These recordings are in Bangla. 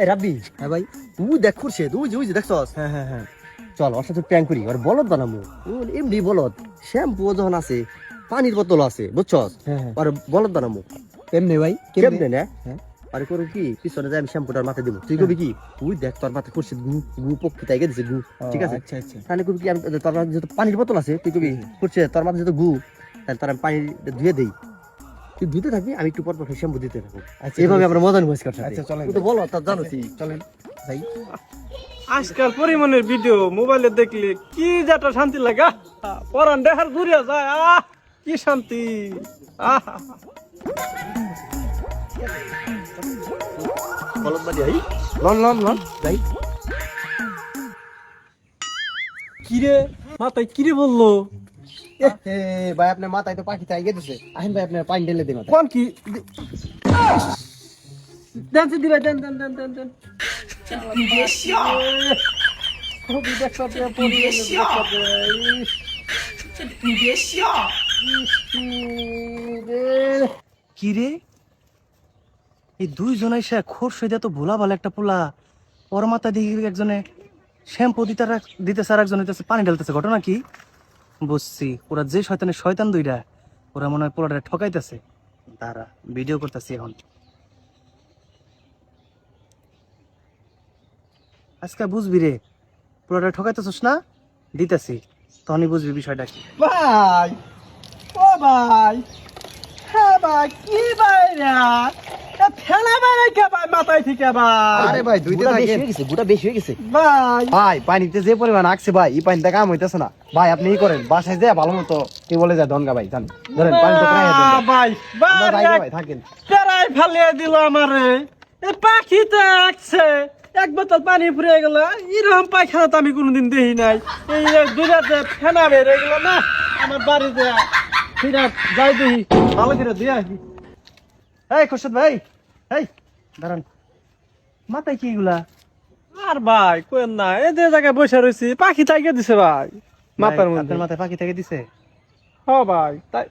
এই রাব্বি। হ্যাঁ ভাই। তুই দেখ করছে তুই যে দেখছস? হ্যাঁ হ্যাঁ হ্যাঁ। চল ওর সাথে প্র্যাঙ্ক করি আর বলদ বানামু। এমনি বলদ। শ্যাম্পু যখন আছে পানির বোতল আছে বুঝছস? হ্যাঁ হ্যাঁ। আর বলদ বানামু। কেমনে ভাই? কেমনে? না? হ্যাঁ। আরে করু কি পিছনে যাই আমি শ্যাম্পুটার মাথায় দিব। তুই কবি কি? তুই দেখ তোর মাথায় করছে গু গু পক্ষে তাই দিছে গু ঠিক আছে? আচ্ছা আচ্ছা। তাহলে কবি কি আমি তোর মাথায় যেহেতু পানির বোতল আছে তুই কবি করছে তোর মাথায় যেহেতু গু তাহলে তোর আমি পানি ধুয়ে দেই। তুই ধুতে থাকবি আমি একটু পর পর শ্যাম্পু দিতে থাকব আচ্ছা এইভাবে আমরা মজা নিব আজকাল আচ্ছা, চলেন। তো বলো তার জানো তুই চলেন। ভাই। আজকাল পরিমাণের ভিডিও মোবাইলে দেখলে কি যাটা শান্তি লাগা পরান দেখার দূরে যায় আহ কি শান্তি। আহ লন লন লন। ভাই। কিরে মাথায় কিরে বলল? ভাই আপনার মাথায় তো পাখি তাই গেছে। আহেন ভাই আপনার পানি ঢেলে দিন কোন কি? দেন দিদি ভাই দেন দেন দেন দেন দেন। কি রে এই দুইজন এসে খোর সইদা তো ভোলা ভালো একটা পোলা। ওর মাথা একজনে শ্যাম্পু দিতে দিতেছে আর একজন হইতেছে পানি ঢালতেছে। ঘটনা কি? বুঝছি। ওরা যে শয়তানের শয়তান দুইটা, ওরা মনে হয় পোলাটা ঠকাইতেছে। দাঁড়া ভিডিও করতেছি এখন। আজকে বুঝবি রে পোলাটা ঠকাইতেছিস না? দিতেছি। তখনই বুঝবি বিষয়টা কি। ভাই, ও ভাই হ্যাঁ ভাই, কি ভাই বেড়াই কে ভাই মাথায় থেকে ভাই আরে ভাই দুইটা গুটা বেশি হয়ে গেছে গুটা বেশি হয়ে গেছে। ভাই। ভাই পানিতে যে পরিমাণ আঁকছে ভাই এই পানিতে কাম হইতেছে না। ভাই আপনি ই করেন বাসায় যায় ভালো মতো কি বলে যায় দনগা ভাই জান ধরেন পানিতে প্রায় ভাই ভাই ভাই থাকেন। পেরাই ফালিয়ে দিল আমারে। এ পাখিতে আসছে এক বোতল পানি গেল। এরকম পায়খানা তো আমি কোনোদিন দেখি নাই। এই যে দুইটাতে ফেনা বেড়ে গেল না আমার বাড়িতে যাই দেখি। ভালো করে দিয়ে আসি এই খোরশেদ ভাই। এই দাঁড়ান। মাথায় কি এগুলা? আর ভাই কোয়েন না এই যে জায়গায় বসে রয়েছি পাখি তাইকে দিছে ভাই মাথার মধ্যে। মাথায় পাখি দিছে? হ ভাই তাই।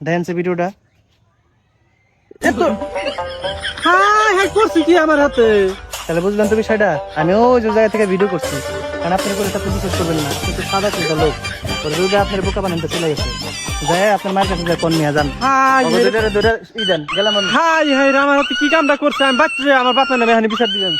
দেখেন সে ভিডিওটা। এত হ্যাঁ হ্যাঁ করছি কি আমার হাতে? তাহলে তো বিষয়টা? আমি ওই যে জায়গা থেকে ভিডিও করছি। কারণ আপনি করে আপনি বিশ্বাস করবেন না। কিন্তু সাদা চিন্তা লোক ওর দুইটা আপনার বোকা বানাতে চলে গেছে। যাই আপনার মায়ের কাছে যায় কোন নিয়ে যান? হাই ওকে দুইটা দুইটা ই দেন গেলাম আমি। হাই হাই আমার কি কামটা করছে? আমি বাচ্চা আমার নামে এখানে বিচার দিবেন